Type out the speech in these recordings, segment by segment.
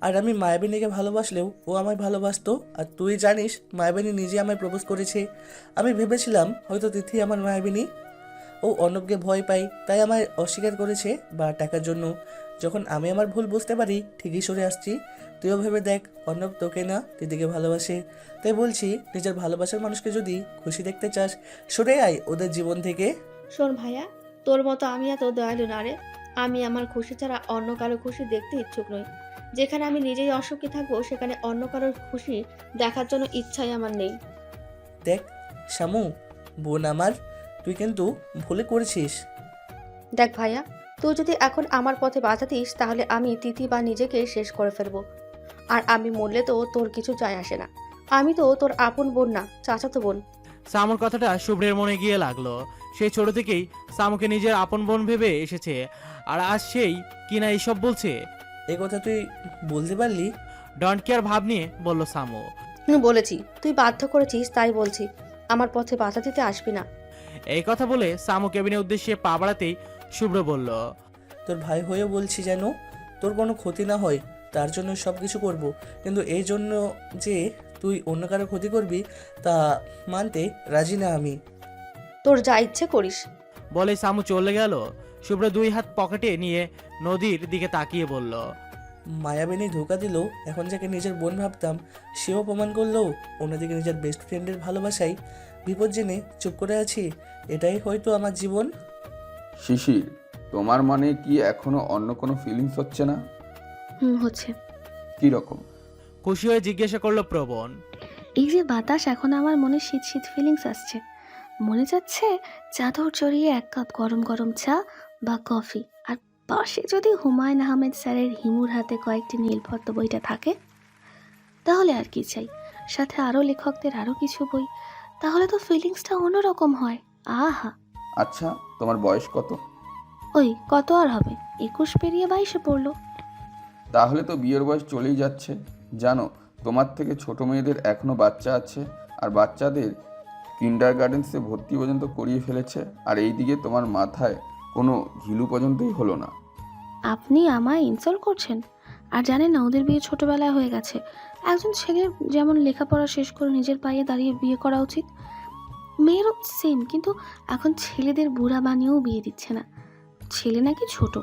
আর আমি মায়াবিনীকে ভালোবাসলেও ও আমায় ভালোবাসতো। আর তুই জানিস, মায়াবিনী নিজে আমায় প্রপোজ করেছে। আমি ভেবেছিলাম হয়তো তিথি আমার মায়াবিনী। ও অর্ণবকে ভয় পাই তাই আমায় অস্বীকার করেছে বা টাকার জন্য। যখন আমি আমার ভুল বুঝতে পারি, ঠিকই সরে আসছি। তুইও ভেবে দেখ, অর্ণব তোকে না দিদিকে ভালোবাসে। তাই বলছি, নিজের ভালোবাসার মানুষকে যদি খুশি দেখতে চাস, সরে আয় ওদের জীবন থেকে। শোন ভাইয়া, তোর মতো আমি এত দয়ালু না রে। আমি আমার খুশি ছাড়া অন্য কারও খুশি দেখতে ইচ্ছুক নই। যেখানে আমি নিজেই অসুখী থাকব সেখানে অন্য কারোর খুশি দেখার জন্য ইচ্ছাই আমার নেই। দেখ শামু বোন আমার তুই কিন্তু ভুলে করেছিস। দেখ ভাইয়া তুই যদি এখন আমার পথে বাধা দিস তাহলে আমি তিথি বা নিজেকে শেষ করে ফেলব। আর আমি মরলে তো তোর কিছু যায় আসে না। আমি তো তোর আপন বোন না চাচাতো বোন। সামুর কথাটা শুভ্রের মনে গিয়ে লাগল। সেই ছোট থেকেই সামুকে নিজের আপন বোন ভেবে এসেছে। আর আজ সেই কিনা এইসব বলছে? এই কথা তুই বলতে পারলি? ডন্ট কেয়ার ভাব নিয়ে বলল সামু হুম, বলেছি। তুই বাধ্য করেছিস তাই বলছি। আমার পথে বাধা দিতে আসবি না। এই কথা বলে সামু কেবিনের উদ্দেশ্যে পা বাড়াতেই শুভ্র বলল তোর ভাই হয়েও বলছি যেন তোর কোনো ক্ষতি না হয় তার জন্য সব কিছু করব। কিন্তু এই জন্য যে তুই অন্য কারও ক্ষতি করবি তা মানতে রাজি না আমি। তোর যা ইচ্ছে করিস। বলে সামু চলে গেল। শুভ্র দুই হাত পকেটে নিয়ে নদীর দিকে তাকিয়ে বলল মায়াবিনী ধোকা দিল এখন যাকে নিজের বোন ভাবতাম সেও প্রমাণ করল অন্যদিকে নিজের বেস্ট ফ্রেন্ডের ভালোবাসায় বিপদ জেনে চুপ করে আছি এটাই হয়তো আমার জীবন? শিশির তোমার মানে কি এখনও অন্য কোনো ফিলিংস হচ্ছে না? হুম হচ্ছে। কি রকম? খুশি হয়ে জিজ্ঞাসা করল প্রবণ। এই যে বাতাস এখন আমার মনে শীত শীত ফিলিংস আসছে। মনে যাচ্ছে চাদর জড়িয়ে এক কাপ গরম গরম চা বা কফি। আর পাশে যদি হুমায়ুন আহমেদ স্যারের হিমুর হাতে কয়েকটি নীলপদ্ম বইটা থাকে তাহলে আর কি চাই? সাথে আরও লেখকদের আরও কিছু বই তাহলে তো ফিলিংসটা অন্যরকম হয়। আহা! আচ্ছা তোমার বয়স কত? ওই কত আর হবে? একুশ পেরিয়ে বাইশে পড়ল। তাহলে তো বিয়ের বয়স চলেই যাচ্ছে। জানো তোমার থেকে ছোট মেয়েদের এখনও বাচ্চা আছে আর বাচ্চাদের কিন্ডার গার্ডেন্সে ভর্তি পর্যন্ত করিয়ে ফেলেছে আর এইদিকে তোমার মাথায় কোনো ঘিলু পর্যন্তই হলো না। আপনি আমায় ইনসাল্ট করছেন? আর জানেন না ওদের বিয়ে ছোটবেলায় হয়ে গেছে। একজন ছেলের যেমন লেখাপড়া শেষ করে নিজের পায়ে দাঁড়িয়ে বিয়ে করা উচিত মেয়েরও সেম কিন্তু এখন ছেলেদের বুড়া বানিয়েও বিয়ে দিচ্ছে না। ছেলে নাকি ছোট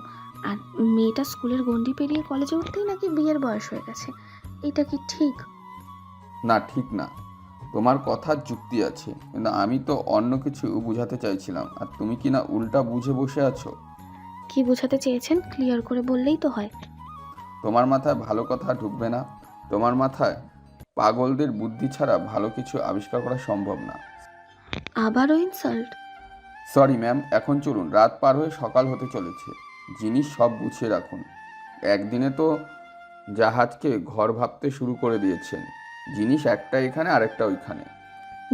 আর মেয়েটা স্কুলের গণ্ডি পেরিয়ে কলেজে উঠতেই নাকি বিয়ের বয়স হয়ে গেছে। এটা কি ঠিক? না ঠিক না। তোমার কথার যুক্তি আছে কিন্তু আমি তো অন্য কিছু বুঝাতে চাইছিলাম। আর তুমি কি না উল্টা বুঝে বসে আছো? কি বোঝাতে চেয়েছেন? ক্লিয়ার করে বললেই তো হয়। তোমার মাথায় ভালো কথা ঢুকবে না। তোমার মাথায় পাগলদের বুদ্ধি ছাড়া ভালো কিছু আবিষ্কার করা সম্ভব না। আবারও ইনসাল্ট সরি ম্যাম এখন চলুন রাত পার হয়ে সকাল হতে চলেছে। জিনিস সব গুছিয়ে রাখুন। একদিনে তো জাহাজকে ঘর ভাবতে শুরু করে দিয়েছেন। জিনিস একটা এখানে আরেকটা ওইখানে।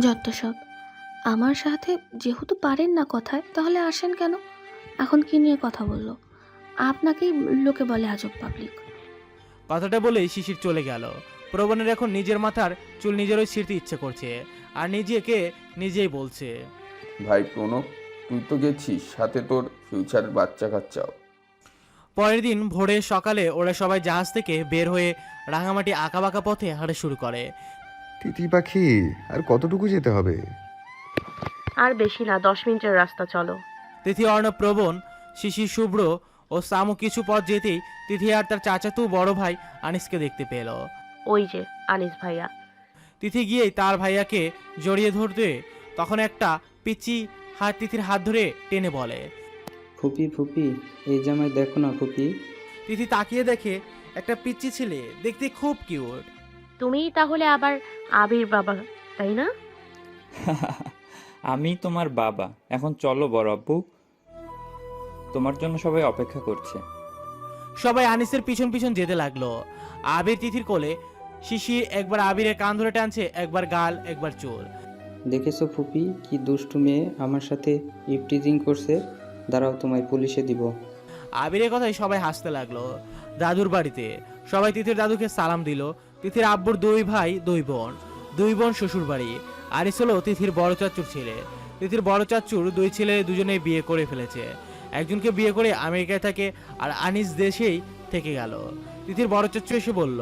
যত সব। আমার সাথে যেহেতু পারেন না কথায় তাহলে আসেন কেন? এখন কি নিয়ে কথা বলল? আপনাকেই লোকে বলে আজব পাবলিক কথাটা বলেই শিশির চলে গেল। প্রবণের এখন নিজের মাথার চুল নিজেরই ছিঁড়তে ইচ্ছে করছে আর নিজেকে নিজেই বলছে। ভাই প্রণব তুই তো গেছিস সাথে তোর ফিউচার বাচ্চা কাচ্চাও পরের দিন ভোরে সকালে ওরা সবাই জাহাজ থেকে বের হয়ে রাঙামাটি আঁকাবাঁকা পথে হাঁটা শুরু করে। তিতি পাখি আর কতটুকু যেতে হবে? আর বেশি না দশ মিনিটের রাস্তা চলো। তিথি অর্ণব প্রবণ শিশির শুভ্র ও সামু কিছু পথ যেতেই তিথি আর তার চাচাতু বড় ভাই আনিসকে দেখতে পেল। ওই যে আনিস ভাইয়া। তিথি গিয়েই তার ভাইয়াকে জড়িয়ে ধরতে তখন একটা পিচি হাত তিথির হাত ধরে টেনে বলে। ফুপি ফুপি এই জামাই দেখো না ফুপি। তিথি তাকিয়ে দেখে একটা পিচ্চি ছেলে দেখতে খুব কিউট। তুমিই তাহলে আবার আবির বাবা তাই না? আমি তোমার বাবা। এখন চলো বড় আব্বু। তোমার জন্য সবাই অপেক্ষা করছে। সবাই আনিসের পিছন পিছন যেতে লাগল। আবির তিথির কোলে শিশির একবার আবিরের কান ধরে টানছে একবার গাল একবার চোর দেখেছ ফুপি কি দুষ্টু মেয়ে আমার সাথে ইপটিজিং করছে। দাঁড়াও তোমায় পুলিশে দিব। আবিরের কথায় সবাই হাসতে লাগল। দাদুর বাড়িতে সবাই তিথির দাদুকে সালাম দিল। তিথির আব্বুর দুই ভাই দুই বোন দুই বোন শ্বশুর বাড়ি। আনিস হলো তিথির বড় চাচুর ছেলে। তিথির বড় চাচুর দুই ছেলে দুজনে বিয়ে করে ফেলেছে। একজনকে বিয়ে করে আমেরিকায় থাকে আর আনিস দেশেই থেকে গেল। তিথির বড় চাচ্চু এসে বলল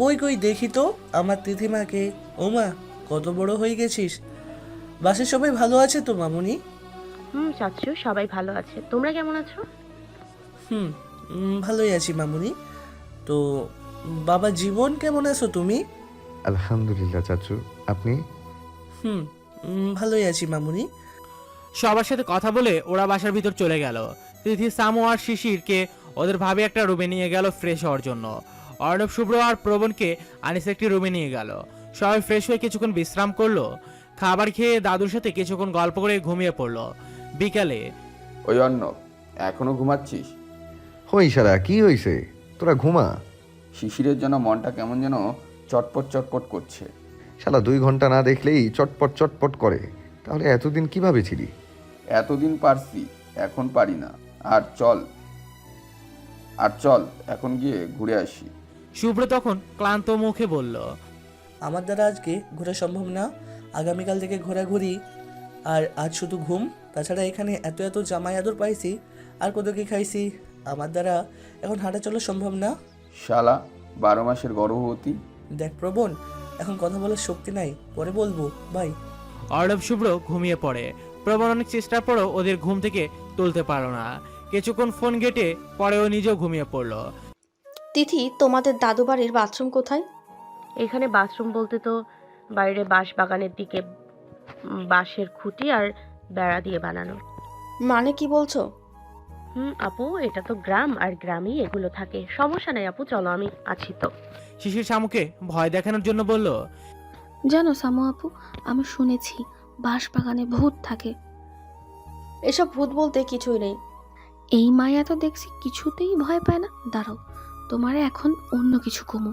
কই কই দেখি তো আমার তিথিমাকে। ওমা কত বড় হয়ে গেছিস। বাসের সবাই ভালো আছে তো মামুনি? হুম চাচ্ছু সবাই ভালো আছে। তোমরা কেমন আছো? হুম ভালোই আছি মামুনি। তো বাবা জীবন কেমন আছো তুমি? আলহামদুলিল্লাহ চাচু। আপনি? হুম ভালোই আছি মামুনি। সবার সাথে কথা বলে ওরা বাসার ভিতর চলে গেল। তিথি সামু আর শিশিরকে ওদের ভাবে একটা রুমে নিয়ে গেল ফ্রেশ হওয়ার জন্য। অর্ণব শুভ্র আর প্রবণকে আনিস একটি রুমে নিয়ে গেল। সবাই ফ্রেশ হয়ে কিছুক্ষণ বিশ্রাম করল। খাবার খেয়ে দাদুর সাথে কিছুক্ষণ গল্প করে ঘুমিয়ে পড়ল। বিকালে। ওই অর্ণব এখনও ঘুমাচ্ছিস? হই সারা কি হয়েছে তোরা ঘুমা? শিশিরের জন্য মনটা কেমন যেন চটপট চটপট করছে। শালা দুই ঘণ্টা না দেখলেই চটপট চটপট করে। তাহলে এতদিন কীভাবে ছিলি? এতদিন পারছি এখন পারি না। আর চল আর চল এখন গিয়ে ঘুরে আসি। শুভ্র তখন ক্লান্ত মুখে বলল আমার দ্বারা আজকে ঘোরা সম্ভব না। আগামীকাল থেকে ঘোরাঘুরি আর আজ শুধু ঘুম তাছাড়া এখানে এত এত জামাই আদর পাইছি আর কত কি খাইছি? আমার দ্বারা এখন হাঁটা চলা সম্ভব না। শালা বারো মাসের গর্ভবতী। দেখ প্রবণ এখন কথা বলার শক্তি নাই পরে বলব ভাই। অর্ণব শুভ্র ঘুমিয়ে পড়ে। প্রবণ অনেক চেষ্টার পরও ওদের ঘুম থেকে তুলতে পারল না। কিছুক্ষণ ফোন ঘেটে পরে ও নিজেও ঘুমিয়ে পড়ল। তিথি তোমাদের দাদু বাড়ির বাথরুম কোথায়? এখানে বাথরুম বলতে তো বাইরে বাঁশ বাগানের দিকে বাঁশের খুঁটি আর বেড়া দিয়ে বানানো। মানে কি বলছো? হুম আপু এটা তো গ্রাম আর গ্রামেই এগুলো থাকে। সমস্যা নাই আপু চলো আমি আছি তো। শিশির শামুকে ভয় দেখানোর জন্য বলল জানো সামু আপু আমি শুনেছি বাঁশ বাগানে ভূত থাকে। এসব ভূত বলতে কিছুই নেই। এই মায়া তো দেখছি কিছুতেই ভয় পায় না। দাঁড়াও তোমারে এখন অন্য কিছু কমু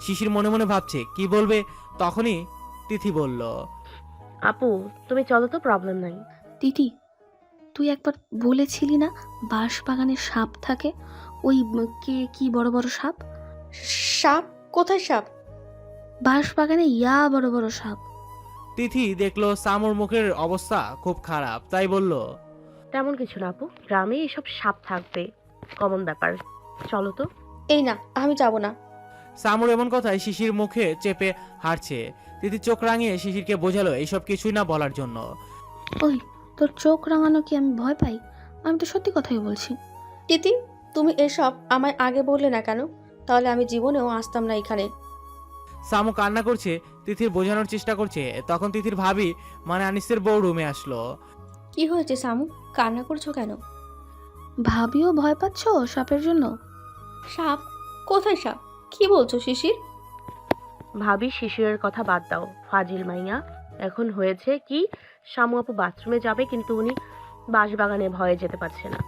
শিশির মনে মনে ভাবছে কি বলবে? তখনই তিথি বলল আপু তুমি চলো তো প্রবলেম নাই। দিদি তুই একবার বলেছিলি না বাঁশ বাগানে সাপ থাকে? ওই কে কি বড় বড় সাপ? সাপ? কোথায় সাপ? বাঁশ বাগানে ইয়া বড় বড় সাপ। তিথি দেখল সামুর মুখের অবস্থা খুব খারাপ তাই বলল তেমন কিছু না আপু গ্রামে এসব সাপ থাকবে কমন ব্যাপার। চলো তো। এই না আমি যাব না। সামুর এমন কথায় শিশির মুখে চেপে হারছে তিথি চোখ রাঙিয়ে শিশিরকে বোঝালো এইসব কিছুই না বলার জন্য। ওই তোর চোখ রাঙানো কি আমি ভয় পাই? আমি তো সত্যি কথাই বলছি। তিথি তুমি এসব আমায় আগে বললে না কেন? তাহলে আমি জীবনেও আসতাম না এখানে। সামু কান্না করছে তিথির বোঝানোর চেষ্টা করছে তখন তিথির ভাবি মানে আনিসের বউ রুমে আসলো। কি হয়েছে সামু? কান্না করছ কেন? ভাবিও ভয় পাচ্ছ সাপের জন্য? সাপ? কোথায় সাপ? কি বলছো শিশির? ভাবি শিশিরের কথা বাদ দাও ফাজিল মাইয়া। এখন হয়েছে কি? শামু আপু বাথরুমে যাবে কিন্তু উনি বাঁশবাগানে ভয়ে যেতে পারছে না।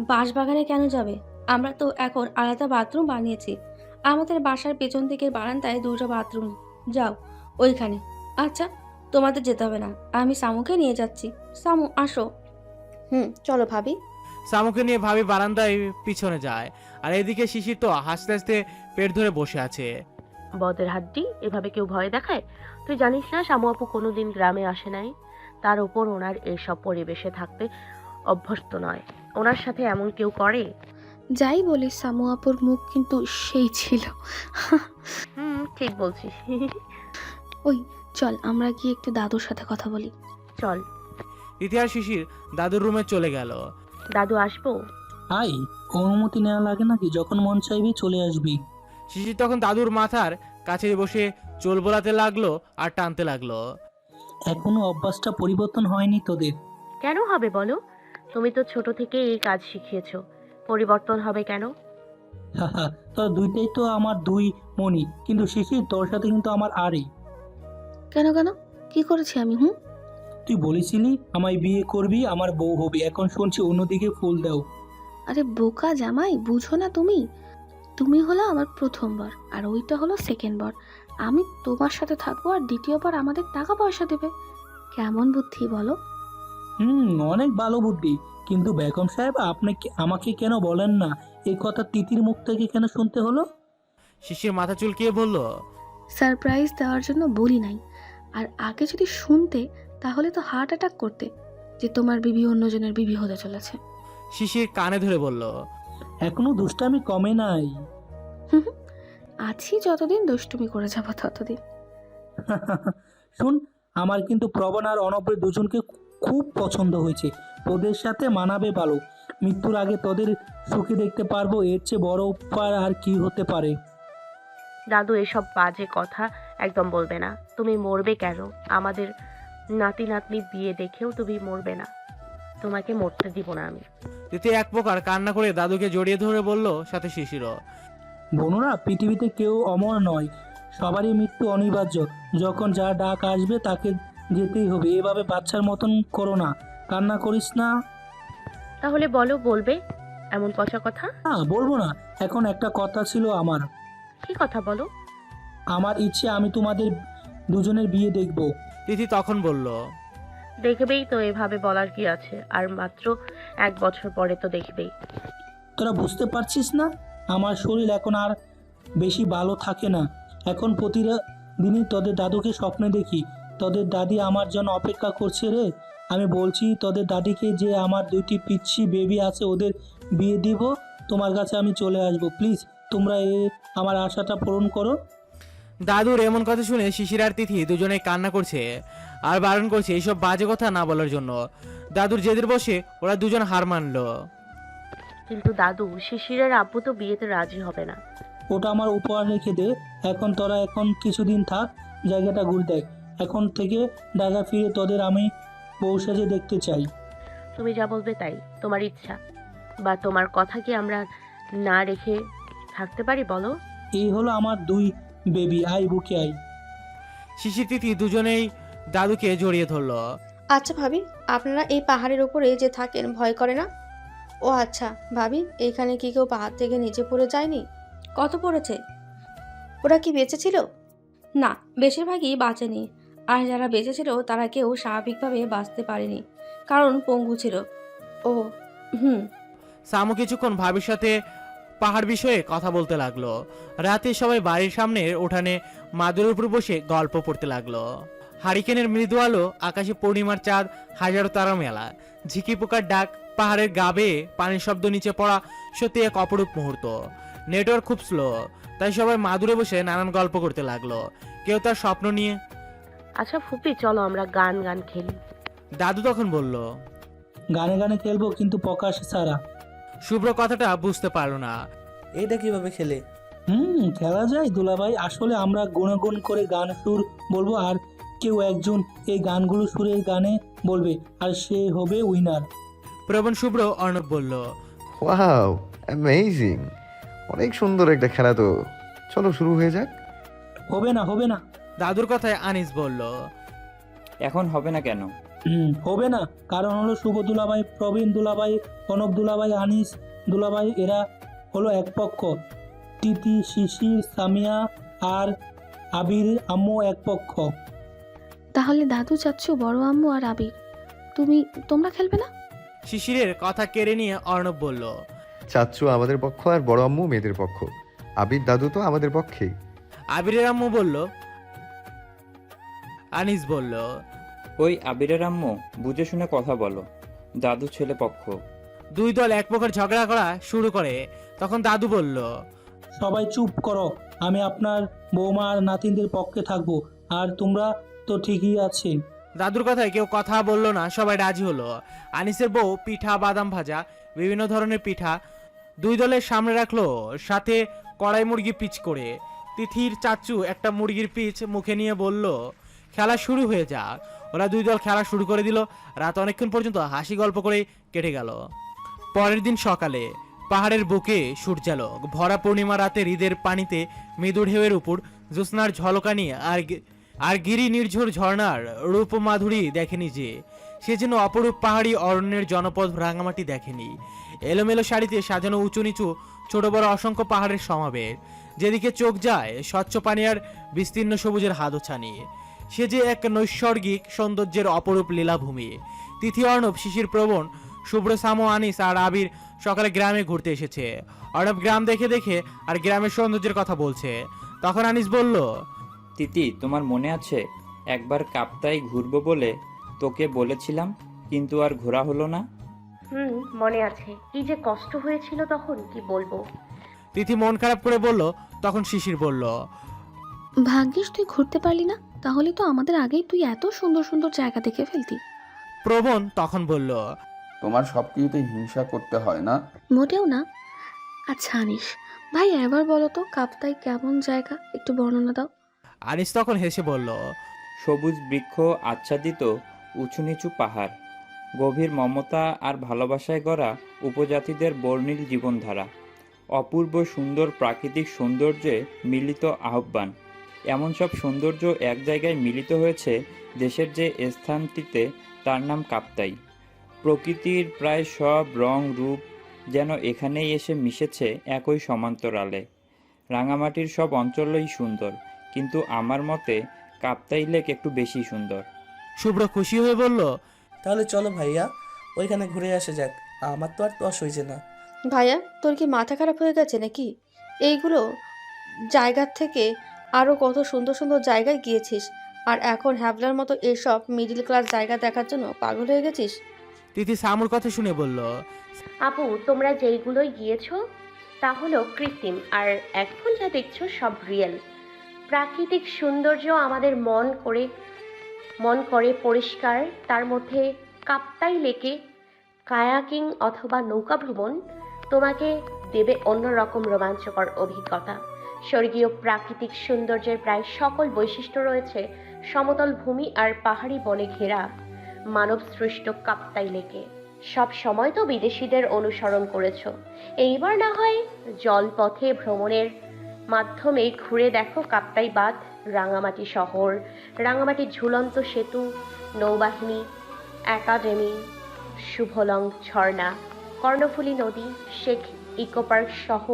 বাঁশবাগানে কেন যাবে? আমরা তো এখন আলাদা বাথরুম বানিয়েছি। আমাদের বাসার পেছন দিকের বারান্দায় দুটো বাথরুম। যাও ওইখানে। আচ্ছা তোমাদের যেতে হবে না। আমি সামুকে নিয়ে যাচ্ছি। সামু আসো। হুম চলো ভাবি। শামুকে নিয়ে ভাবি বারান্দায় পিছনে যায়। আর এদিকে শিশির তো হাসতে হাসতে পেট ধরে বসে আছে। বদের হাড্ডি এভাবে কেউ ভয় দেখায়? তুই জানিস না শামু আপু কোনোদিন গ্রামে আসে নাই? তার উপর ওনার এইসব পরিবেশে থাকতে অভ্যস্ত নয়। ওনার সাথে এমন কেউ করে? যাই বলি সামু আপুর মুখ কিন্তু সেই ছিল। হুম ঠিক বলছিস। ওই চল আমরা গিয়ে একটু দাদুর সাথে কথা বলি। চল। ইতিহাস শিশির দাদুর রুমে চলে গেল। দাদু আসব? আই অনুমতি নেওয়া লাগে নাকি? যখন মন চাইবি চলে আসবি। শিশির তখন দাদুর মাথার কাছে বসে চোল বোলাতে লাগল আর টানতে লাগল। এখনও অভ্যাসটা পরিবর্তন হয়নি তোদের। কেন হবে বলো? তুমি তো ছোট থেকে এই কাজ শিখিয়েছো। পরিবর্তন হবে কেন? তোর দুইটাই তো আমার দুই মনি কিন্তু শিশির তোর সাথে কিন্তু আমার আরই কেন কেন? কি করেছি আমি হুম? তুই বলেছিলি আমায় বিয়ে করবি আমার বউ হবি এখন শুনছি অন্যদিকে ফুল দাও। আরে বোকা জামাই বুঝো না তুমি। তুমি হলো আমার প্রথমবার আর ওইটা হলো সেকেন্ড বার। আমি তোমার সাথে থাকব আর দ্বিতীয়বার আমাদের টাকা পয়সা দেবে। কেমন বুদ্ধি বলো? হুম অনেক ভালো বুদ্ধি। কিন্তু বেগম সাহেব আপনি আমাকে কেন বলেন না? এই কথা তিতির মুখ থেকে কেন শুনতে হলো? শিশির মাথা চুলকিয়ে বলল সারপ্রাইজ দেওয়ার জন্য বলি নাই। আর আগে যদি শুনতে তাহলে তো হার্ট অ্যাটাক করতে যে তোমার বিবি অন্যজনের বিবি হতে চলেছে। শিশির কানে ধরে বলল এখনও দুষ্টামি কমে নাই। আছি যতদিন দুষ্টুমি করে যাব ততদিন। শুন আমার কিন্তু প্রবণ আর অনব্রের দুজনকে খুব পছন্দ হয়েছে। তোদের সাথে মানাবে ভালো মৃত্যুর আগে তোদের সুখে দেখতে পারব এর চেয়ে বড় উপকার আর কি হতে পারে? দাদু এসব বাজে কথা একদম বলবে না। তুমি মরবে কেন? আমাদের নাতি নাতনি বিয়ে দেখেও তুমি মরবে না। তোমাকে মরতে দিব না আমি। তিথি এক প্রকার কান্না করে দাদুকে জড়িয়ে ধরে বলল সাথে শিশিরও। বনুরা পৃথিবীতে কেউ অমর নয়। সবারই মৃত্যু অনিবার্য। যখন যা ডাক আসবে তাকে যেতেই হবে। এভাবে বাচ্চার মতন করো না। কান্না করিস না। তাহলে বলো বলবে? এমন পচা কথা? না বলব না। এখন একটা কথা ছিল আমার। কি কথা বলো? আমার ইচ্ছে আমি তোমাদের দুজনের বিয়ে দেখব। তিথি তখন বলল দেখবেই তো এভাবে বলার কি আছে। আর মাত্র এক বছর পরে তো দেখবেই। তোরা বুঝতে পারছিস না? আমার শরীর এখন আর বেশি ভালো থাকে না। এখন প্রতিটা দিনই তোদের দাদুকে স্বপ্নে দেখি। তোদের দাদি আমার জন্য অপেক্ষা করছে রে। আমি বলছি, তোদের দাদিকে যে আমার দুইটি পিচ্ছি বেবি আছে, ওদের বিয়ে দিব, তোমার কাছে আমি চলে আসব। প্লিজ তোমরা এ আমার আশাটা পূরণ করো। দাদুর এমন কথা শুনে শিশির আর তিথি দুজনে কান্না করছে আর বারণ করছে এইসব বাজে কথা না বলার জন্য। দাদুর জেদের বসে ওরা দুজন হার মানলো। কিন্তু দাদু শিশিরের আব্বু তো বিয়েতে রাজি হবে না। ওটা আমার উপহার রেখে দে। এখন তোরা এখন কিছুদিন থাক জায়গাটা ঘুরে দেখ। এখন থেকে ঢাকা ফিরে তোদের আমি বউ সাজে দেখতে চাই। তুমি যা বলবে তাই তোমার ইচ্ছা। বা তোমার কথা কি আমরা না রেখে থাকতে পারি বলো? এই হলো আমার দুই বেবি আই বুকে আই শিশির তিথি দুজনেই দাদুকে জড়িয়ে ধরলো। আচ্ছা ভাবি আপনারা এই পাহাড়ের উপরে যে থাকেন ভয় করে না? ও আচ্ছা ভাবি এইখানে কি কেউ পাহাড় থেকে নিচে পড়ে যায়নি? কত পড়েছে? ওরা কি বেঁচে ছিল? না বেশিরভাগই বাঁচেনি। আর যারা বেঁচে ছিল তারা কেউ স্বাভাবিকভাবে বাঁচতে পারেনি কারণ পঙ্গু ছিল। ও। হুম। সামু কিছুক্ষণ ভাবির সাথে পাহাড় বিষয়ে কথা বলতে লাগল। রাতে সবাই বাড়ির সামনে উঠানে মাদুরের উপর বসে গল্প পড়তে লাগল। হারিকেনের মৃদু আলো আকাশে পূর্ণিমার চাঁদ হাজারো তারা মেলা ঝিকি পোকার ডাক পাহাড়ের গাবে পানির শব্দ নিচে পড়া সত্যি এক অপরূপ মুহূর্ত। নেটওয়ার্ক খুব স্লো তাই সবাই মাদুরে বসে নানান গল্প করতে লাগল। কেউ তার স্বপ্ন নিয়ে আচ্ছা ফুপি চলো আমরা গান গান খেলি। দাদু তখন বলল গানে গানে খেলব কিন্তু প্রকাশ ছাড়া। শুভ্র কথাটা বুঝতে পারল না। এটা কীভাবে খেলে? হুম খেলা যায় দুলাভাই। আসলে আমরা গুণগুণ করে গান সুর বলব আর কেউ একজন এই গানগুলো সুরের গানে বলবে আর সে হবে উইনার প্রবণ শুভ্র অর্ণব বলল ওয়াও অ্যামেজিং অনেক সুন্দর একটা খেলা তো। চলো শুরু হয়ে যাক? হবে না হবে না। দাদুর কথায় আনিস বলল এখন হবে না কেন? হুম হবে না। কারণ হলো শুভ দুলাভাই প্রবীণ দুলাভাই কনক দুলাভাই আনিস দুলাভাই এরা হলো এক পক্ষ। তিতি শিশির সামিয়া আর আবির আম্মু এক পক্ষ। তাহলে দাদু চাচ্ছু বড় আম্মু আর আবির। তুমি তোমরা খেলবে না? শিশিরের কথা কেড়ে নিয়ে অর্ণব বলল চাচ্চু আমাদের পক্ষ আর বড় আম্মু মেয়েদের পক্ষ। আবির দাদু তো আমাদের পক্ষেই। আবিরের আম্মু বলল আনিস বলল ওই আবিরের আম্মু বুঝে শুনে কথা বলো। দাদু ছেলে পক্ষ। দুই দল এক প্রকার ঝগড়া করা শুরু করে। তখন দাদু বলল সবাই চুপ করো আমি আপনার বৌমা আর নাতিনদের পক্ষে থাকব আর তোমরা তো ঠিকই আছে। দাদুর কথায় কেউ কথা বলল না, সবাই রাজি হলো। আনিসের বউ পিঠা, বাদাম ভাজা, বিভিন্ন ধরনের পিঠা দুই দলের সামনে রাখল, সাথে কড়াই মুরগি পিচ করে। তিথির চাচু একটা মুরগির পিচ মুখে নিয়ে বলল, খেলা শুরু হয়ে যাক। ওরা দুই দল খেলা শুরু করে দিল। রাত অনেকক্ষণ পর্যন্ত হাসি গল্প করে কেটে গেল। পরের দিন সকালে পাহাড়ের বুকে সূর্যালো ভরা পূর্ণিমা রাতে হৃদের পানিতে মৃদু ঢেউয়ের উপর জ্যোৎস্নার ঝলকানি আর আর গিরি নির্ঝর ঝর্ণার রূপ মাধুরী দেখেনি যে, সে যেন অপরূপ পাহাড়ি অরণ্যের জনপদ রাঙামাটি দেখেনি। এলোমেলো শাড়িতে সাজানো উঁচু নিচু ছোট বড় অসংখ্য পাহাড়ের সমাবেশ, যেদিকে চোখ যায় স্বচ্ছ পানি আর বিস্তীর্ণ সবুজের হাতছানি। সে যে এক নৈসর্গিক সৌন্দর্যের অপরূপ লীলাভূমি। তিথি অর্ণব, শিশির প্রবণ, শুভ্র আনিস আর আবির সকালে গ্রামে ঘুরতে এসেছে। অর্ণব গ্রাম দেখে দেখে আর গ্রামের সৌন্দর্যের কথা বলছে। তখন আনিস বলল তিতি তোমার মনে আছে? একবার কাপ্তাই ঘুরবো বলে তোকে বলেছিলাম কিন্তু আর ঘোরা হলো না। হুম মনে আছে। কি যে কষ্ট হয়েছিল তখন কি বলব? তিথি মন খারাপ করে বলল তখন শিশির বলল ভাগ্যিস তুই ঘুরতে পারলি না তাহলে তো আমাদের আগেই তুই এত সুন্দর সুন্দর জায়গা দেখে ফেলতি। প্রবণ তখন বলল তোমার সব কিছুতে হিংসা করতে হয় না? মোটেও না। আচ্ছা আনিস ভাই এবার বলো তো কাপ্তাই কেমন জায়গা? একটু বর্ণনা দাও। আনিস তখন হেসে বলল, সবুজ বৃক্ষ আচ্ছাদিত উঁচু নিচু পাহাড়, গভীর মমতা আর ভালোবাসায় গড়া উপজাতিদের বর্ণিল জীবনধারা, অপূর্ব সুন্দর প্রাকৃতিক সৌন্দর্যে মিলিত আহ্বান। এমন সব সৌন্দর্য এক জায়গায় মিলিত হয়েছে দেশের যে স্থানটিতে তার নাম কাপ্তাই। প্রকৃতির প্রায় সব রং, রূপ যেন এখানেই এসে মিশেছে একই সমান্তরালে। রাঙামাটির সব অঞ্চলই সুন্দর কিন্তু আমার মতে কাপ্তাই লেক একটু বেশি সুন্দর। শুভ্র খুশি হয়ে বলল তাহলে চলো ভাইয়া ওইখানে ঘুরে আসা যাক। আমার তো আর তস হয়েছে না। ভাইয়া তোর কি মাথা খারাপ হয়ে গেছে নাকি? এইগুলো জায়গার থেকে আরও কত সুন্দর সুন্দর জায়গায় গিয়েছিস আর এখন হ্যাবলার মতো এসব মিডিল ক্লাস জায়গা দেখার জন্য পাগল হয়ে গেছিস? তিথি সামুর কথা শুনে বলল আপু তোমরা যেইগুলোই গিয়েছো তা হলো কৃত্রিম আর এখন যা দেখছ সব রিয়েল প্রাকৃতিক সৌন্দর্য আমাদের মন করে মন করে পরিষ্কার। তার মধ্যে কাপ্তাই লেকে কায়াকিং অথবা নৌকা ভ্রমণ তোমাকে দেবে অন্যরকম রোমাঞ্চকর অভিজ্ঞতা। স্বর্গীয় প্রাকৃতিক সৌন্দর্যের প্রায় সকল বৈশিষ্ট্য রয়েছে সমতল ভূমি আর পাহাড়ি বনে ঘেরা মানব সৃষ্ট কাপ্তাই লেকে। সব সময় তো বিদেশিদের অনুসরণ করেছ। এইবার না হয় জলপথে ভ্রমণের মাধ্যমে ঘুরে দেখো কাপ্তাই বাঁধ রাঙামাটি শহর রাঙামাটির ঝুলন্ত সেতু নৌবাহিনী একাডেমি শুভলং ঝর্ণা কর্ণফুলী নদী শেখ ইকো পার্ক সহ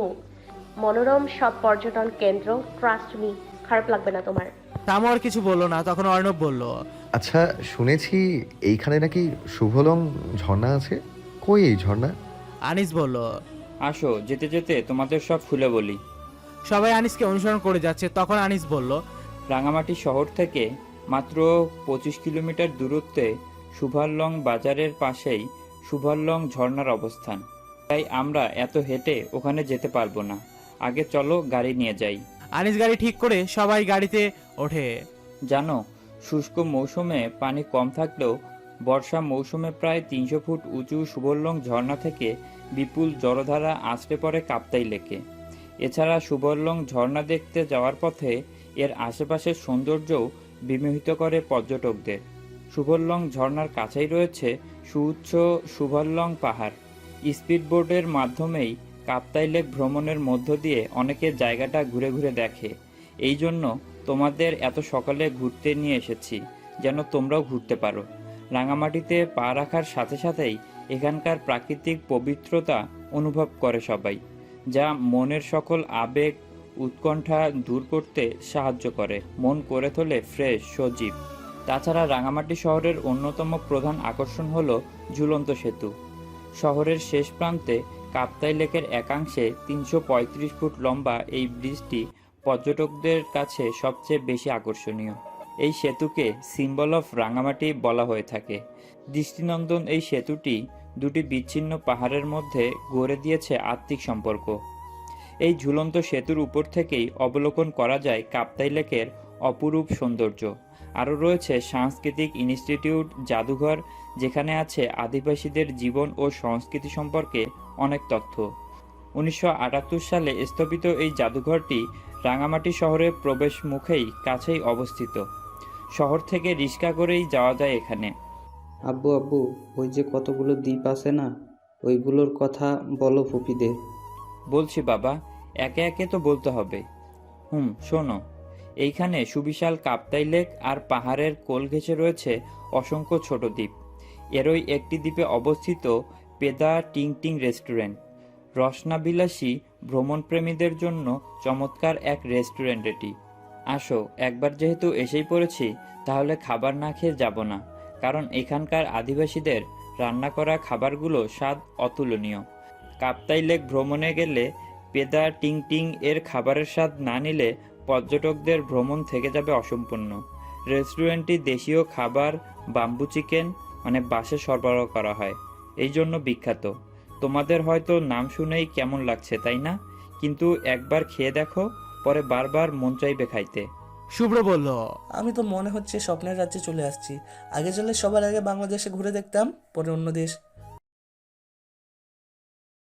মনোরম সব পর্যটন কেন্দ্র। ট্রাস্ট মি খারাপ লাগবে না তোমার। সামু আর কিছু বলল না তখন অর্ণব বলল। আচ্ছা শুনেছি এইখানে নাকি শুভলং ঝর্ণা আছে? কই এই ঝর্ণা? আনিস বলল আসো যেতে যেতে তোমাদের সব খুলে বলি। সবাই আনিসকে অনুসরণ করে যাচ্ছে তখন আনিস বলল রাঙামাটি শহর থেকে মাত্র পঁচিশ কিলোমিটার দূরত্বে সুভারলং বাজারের পাশেই সুভারলং ঝর্ণার অবস্থান। তাই আমরা এত হেঁটে ওখানে যেতে পারব না। আগে চলো গাড়ি নিয়ে যাই। আনিস গাড়ি ঠিক করে সবাই গাড়িতে ওঠে। জানো শুষ্ক মৌসুমে পানি কম থাকলেও বর্ষা মৌসুমে প্রায় তিনশো ফুট উঁচু সুবর্লং ঝর্ণা থেকে বিপুল জলধারা আছড়ে পড়ে কাপ্তাই লেকে। এছাড়া সুবর্লং ঝর্ণা দেখতে যাওয়ার পথে এর আশেপাশের সৌন্দর্যও বিমোহিত করে পর্যটকদের। সুবর্লং ঝর্ণার কাছেই রয়েছে সুউচ্চ সুবর্লং পাহাড়। স্পিডবোটের মাধ্যমেই কাপ্তাই লেক ভ্রমণের মধ্য দিয়ে অনেকে জায়গাটা ঘুরে ঘুরে দেখে। এই জন্য তোমাদের এত সকালে ঘুরতে নিয়ে এসেছি, যেন তোমরাও ঘুরতে পারো। রাঙামাটিতে পা রাখার সাথে সাথেই এখানকার প্রাকৃতিক পবিত্রতা অনুভব করে সবাই। যা মনের সকল আবেগ উৎকণ্ঠা দূর করতে সাহায্য করে। মন করে তোলে ফ্রেশ সজীব। তাছাড়া রাঙামাটি শহরের অন্যতম প্রধান আকর্ষণ হল ঝুলন্ত সেতু। শহরের শেষ প্রান্তে কাপ্তাই লেকের একাংশে তিনশো পঁয়ত্রিশ ফুট লম্বা এই ব্রিজটি পর্যটকদের কাছে সবচেয়ে বেশি আকর্ষণীয়। এই সেতুকে সিম্বল অফ রাঙামাটি বলা হয়ে থাকে। দৃষ্টিনন্দন এই সেতুটি দুটি বিচ্ছিন্ন পাহাড়ের মধ্যে গড়ে দিয়েছে আত্মিক সম্পর্ক। এই ঝুলন্ত সেতুর উপর থেকেই অবলোকন করা যায় কাপ্তাই লেকের অপরূপ সৌন্দর্য। আরও রয়েছে সাংস্কৃতিক ইনস্টিটিউট, জাদুঘর, যেখানে আছে আদিবাসীদের জীবন ও সংস্কৃতি সম্পর্কে অনেক তথ্য। উনিশশো আটাত্তর সালে স্থাপিত এই জাদুঘরটি রাঙামাটি শহরের প্রবেশ মুখেই কাছেই অবস্থিত। শহর থেকে রিক্সা করেই যাওয়া যায় এখানে। আব্বু আব্বু, ওই যে কতগুলো দ্বীপ আছে না, ওইগুলোর কথা বলো ফুপিদের বলছি বাবা, একে একে তো বলতে হবে। হুম, শোনো, এইখানে সুবিশাল কাপ্তাই লেক আর পাহাড়ের কোল ঘেঁষে রয়েছে অসংখ্য ছোট দ্বীপ। এরই একটি দ্বীপে অবস্থিত পেদা টিং টিং রেস্টুরেন্ট। রসনাবিলাসী ভ্রমণপ্রেমীদের জন্য চমৎকার এক রেস্টুরেন্ট এটি। আসো, একবার যেহেতু এসেই পড়েছি, তাহলে খাবার না খেয়ে যাব না। কারণ এখানকার আদিবাসীদের রান্না করা খাবারগুলো স্বাদ অতুলনীয়। কাপ্তাই লেক ভ্রমণে গেলে পেদা টিং টিং এর খাবারের স্বাদ না নিলে পর্যটকদের ভ্রমণ থেকে যাবে অসম্পূর্ণ। রেস্টুরেন্টটি দেশীয় খাবার, বাম্বু চিকেন মানে বাসে সরবরাহ করা হয়। এই জন্য বিখ্যাত। তোমাদের হয়তো নাম শুনেই কেমন লাগছে, তাই না? কিন্তু একবার খেয়ে দেখো, পরে বারবার মন চাইবে খাইতে। শুভ্র বলল, আমি তো মনে হচ্ছে স্বপ্নের রাজ্যে চলে আসছি। আগে চলে সবার আগে বাংলাদেশে ঘুরে দেখতাম, পরে অন্য দেশ।